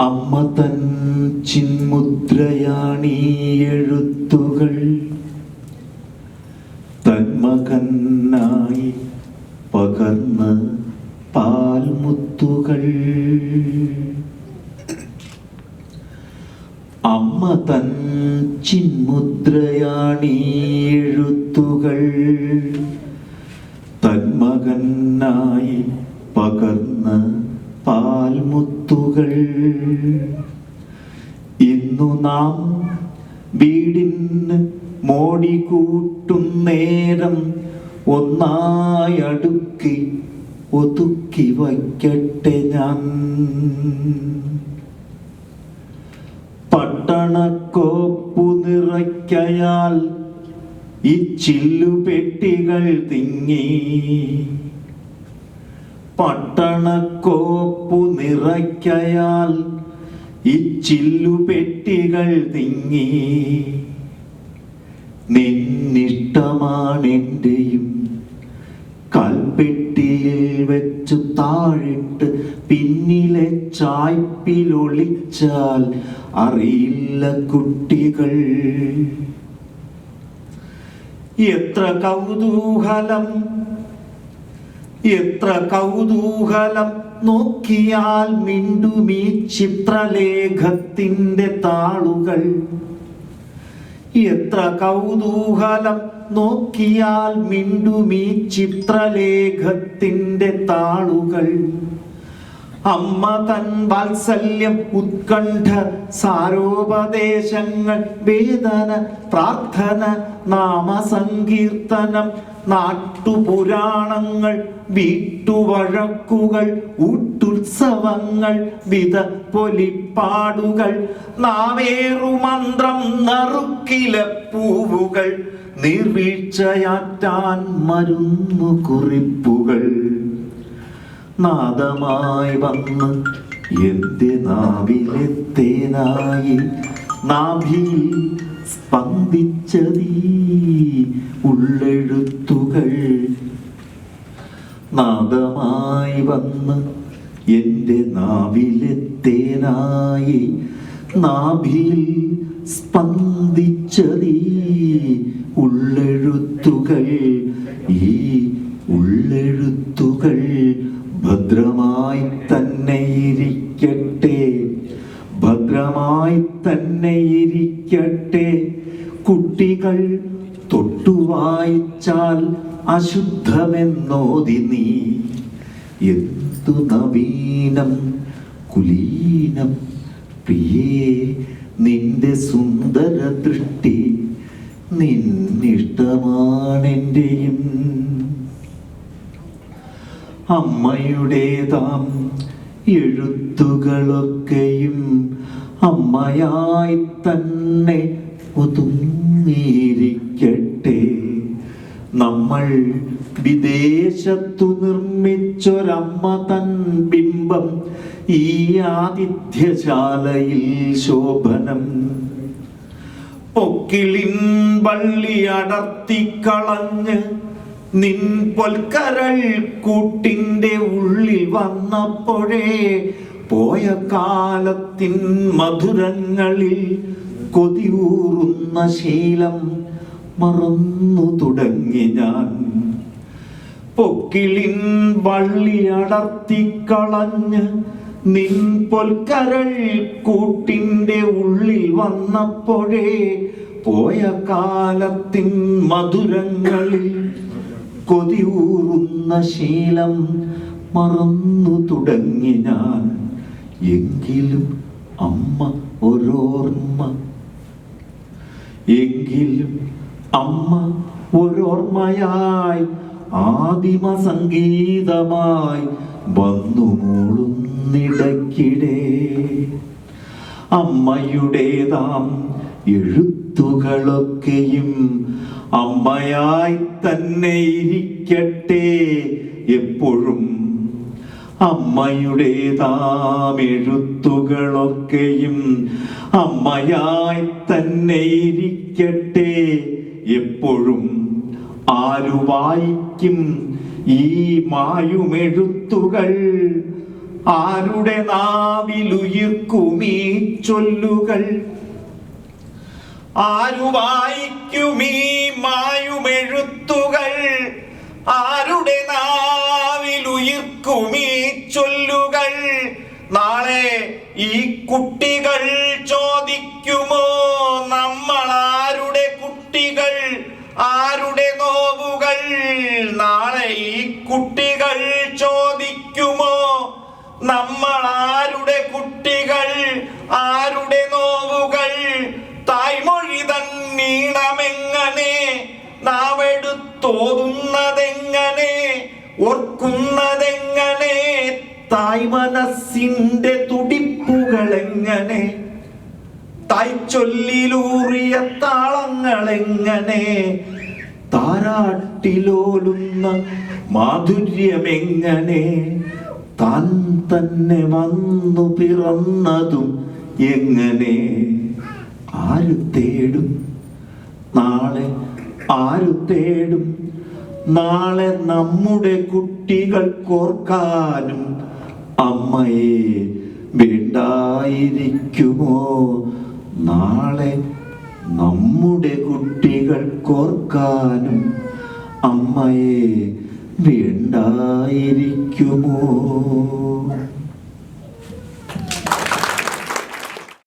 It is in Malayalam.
അമ്മ തൻ ചിന്മുദ്രയാണീ എഴുത്തുകൾ. തന്മകന്നായി പകർന്ന് പാൽമുത്തുകൾ. അമ്മ തൻ ചിന്മുദ്രയാണീ എഴുത്തുകൾ. തന്മകന്നായി പകർന്ന് പാൽമുത്തുകൾ ഇന്നു നാം വീടിന് മോടി കൂട്ടും നേരം ഒന്നായി അടുക്കി ഒതുക്കി വയ്ക്കട്ടെ ഞാൻ. പട്ടണക്കോപ്പു നിറയ്ക്കയാൽ ഈ ചില്ലുപെട്ടികൾ തിങ്ങി. പട്ടണക്കോപ്പു നിറയ്ക്കയാൽ ഈ ചില്ലുപെട്ടികൾ തിങ്ങി. നിന്നിഷ്ടമാണെന്റെയും കൽപ്പെട്ടിയിൽ വെച്ചു താഴിട്ട് പിന്നിലെ ചായ്പിലൊളിച്ചാൽ അറിയില്ല കുട്ടികൾ. എത്ര കൗതൂഹലം എത്ര കൗതൂഹലം നോക്കിയാൽ മിണ്ടുമീ ചിത്രലേഖത്തിന്റെ താളുകൾ. എത്ര കൗതൂഹലം നോക്കിയാൽ മിണ്ടുമീ ചിത്രലേഖത്തിന്റെ താളുകൾ. അമ്മ തൻ വാത്സല്യം ഉത്കണ്ഠ സാരോപദേശങ്ങൾ വേദന പ്രാർത്ഥന നാമസങ്കീർത്തനം നാട്ടുപുരാണങ്ങൾ വീട്ടുവഴക്കുകൾ ഊട്ടുത്സവങ്ങൾ വിധ പൊലിപ്പാടുകൾ നാവേറുമന്ത്രം നറുക്കില പൂവുകൾ നീർവീഴ്ചയാറ്റാൻ മരുന്നു കുറിപ്പുകൾ. നാദമായി വന്ന് എന്റെ നാവിലെത്തേനായി നാഭി നാഭിയിൽ സ്പന്ദിച്ചതീ ഉള്ളെഴുത്തുകൾ. നാദമായി വന്ന് എന്റെ നാവിലെത്തേനായി നാഭിയിൽ സ്പന്ദിച്ചതീ തന്നെ ഇരിക്കട്ടെ. കുട്ടികൾ തൊട്ടു വായിച്ചാൽ അശുദ്ധമെന്നോതി നീ. എന്തു നവീനം കുലീനം പ്രിയേ നിന്റെ സുന്ദര ദൃഷ്ടി നിന്നിഷ്ടമാണെന്റെയും അമ്മയുടേതാം എഴുത്തുകളൊക്കെയും അമ്മയായി തന്നെ ഒതുങ്ങിയിരിക്കട്ടെ നമ്മൾ വിദേശത്തു നിർമ്മിച്ചൊരമ്മ തൻ ബിംബം ഈ ആതിഥ്യശാലയിൽ ശോഭനം. പൊക്കിളിൻ വള്ളി അടർത്തിക്കളഞ്ഞ് നിൻ പൊൽക്കരൾ കൂട്ടിന്റെ ഉള്ളിൽ വന്നപ്പോഴേ പോയ കാലത്തിൻ മധുരങ്ങളിൽ കൊതിയൂറുന്ന ശീലം മറന്നു തുടങ്ങി ഞാൻ. പൊക്കിളിൻ വള്ളി അടർത്തിക്കളഞ്ഞ് നിൻ പൊൽക്കരൾ കൂട്ടിന്റെ ഉള്ളിൽ വന്നപ്പോഴേ പോയ കാലത്തിൻ മധുരങ്ങളിൽ കൊതിയൂറുന്ന ശീലം മറന്നു തുടങ്ങി ഞാൻ. എങ്കിലും അമ്മ ഒരോർമ്മ. എങ്കിലും അമ്മ ഒരോർമ്മയായി ആദിമ സംഗീതമായി വന്നു മൂളുന്നിടയ്ക്കിടെ. അമ്മയുടേതാം എഴുത്തുകളൊക്കെയും അമ്മയായി തന്നെ ഇരിക്കട്ടെ എപ്പോഴും അമ്മയുടേതാം താമെഴുത്തുകളൊക്കെയും അമ്മയായി തന്നെ ഇരിക്കട്ടെ. എപ്പോഴും ആരു വായിക്കും ഈ മായുമെഴുത്തുകൾ? ആരുടെ നാവിലുയിർക്കുമീ ചൊല്ലുകൾ ആരു വായിക്കുമീ മായുമെഴുത്തുകൾ? ആരുടെ നാവിലുയിർക്കുമീ ചൊല്ലുകൾ. നാളെ ഈ കുട്ടികൾ തായ് മനസ്സിന്റെ തുടിപ്പുകൾ എങ്ങനെ തായ്ച്ചൊല്ലിലൂറിയ താളങ്ങൾ എങ്ങനെ താരാട്ടിലോലുന്ന മാധുര്യമെങ്ങനെ? താൻ തന്നെ വന്നു പിറന്നതും എങ്ങനെ? ആര് തേടും? നാളെ ആര് തേടും? നാളെ നമ്മുടെ കുട്ടികൾ കോർക്കാനും അമ്മയെ വേണ്ടായിരിക്കുമോ? നാളെ നമ്മുടെ കുട്ടികൾ കോർക്കാനും അമ്മയെ വേണ്ടായിരിക്കുമോ?